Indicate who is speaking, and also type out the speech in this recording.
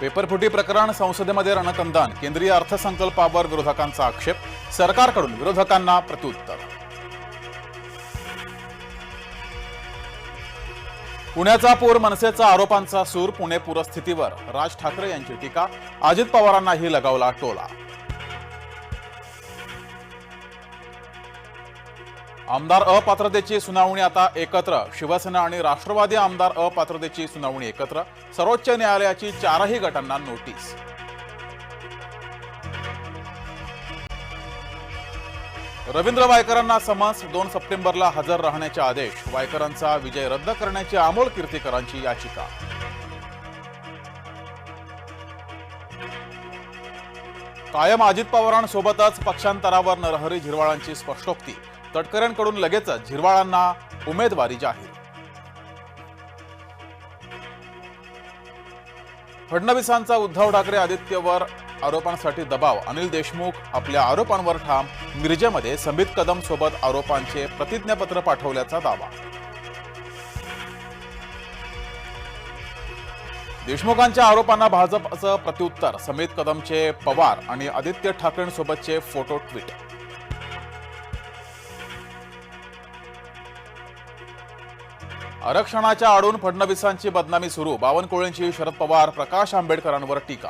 Speaker 1: पेपरफुटी प्रकरण संसदेमध्ये रणकंदन. केंद्रीय अर्थसंकल्पावर विरोधकांचा आक्षेप. सरकारकडून विरोधकांना प्रत्युत्तर. पुण्याचा पूर मनसेचा आरोपांचा सूर पुणे पूरस्थितीवर. राज ठाकरे यांची टीका. अजित पवारांनाही लगावला टोला. आमदार अपात्रतेची सुनावणी आता एकत्र. शिवसेना आणि राष्ट्रवादी आमदार अपात्रतेची सुनावणी एकत्र. सर्वोच्च न्यायालयाची चारही गटांना नोटीस. रवींद्र वायकरांना समन्स दोन सप्टेंबरला हजर राहण्याचे आदेश. वायकरांचा विजय रद्द करण्याची अमोल कीर्तीकरांची याचिका. कायम अजित पवारांसोबतच पक्षांतरावर नरहरी झिरवाळांची स्पष्टोक्ती. तटकऱ्यांकडून लगेचच झिरवाळांना उमेदवारी जाहीर. फडणवीसांचा उद्धव ठाकरे आदित्यवर आरोपांसाठी दबाव. अनिल देशमुख आपल्या आरोपांवर ठाम. मिरजेमध्ये संबित कदम सोबत आरोपांचे प्रतिज्ञापत्र पाठवल्याचा दावा. देशमुखांच्या आरोपांना भाजपचं प्रत्युत्तर. समित कदमचे पवार आणि आदित्य ठाकरेंसोबतचे फोटो ट्विट. आरक्षणाच्या आडून फडणवीसांची बदनामी सुरू. बावनकुळेंची शरद पवार प्रकाश आंबेडकरांवर टीका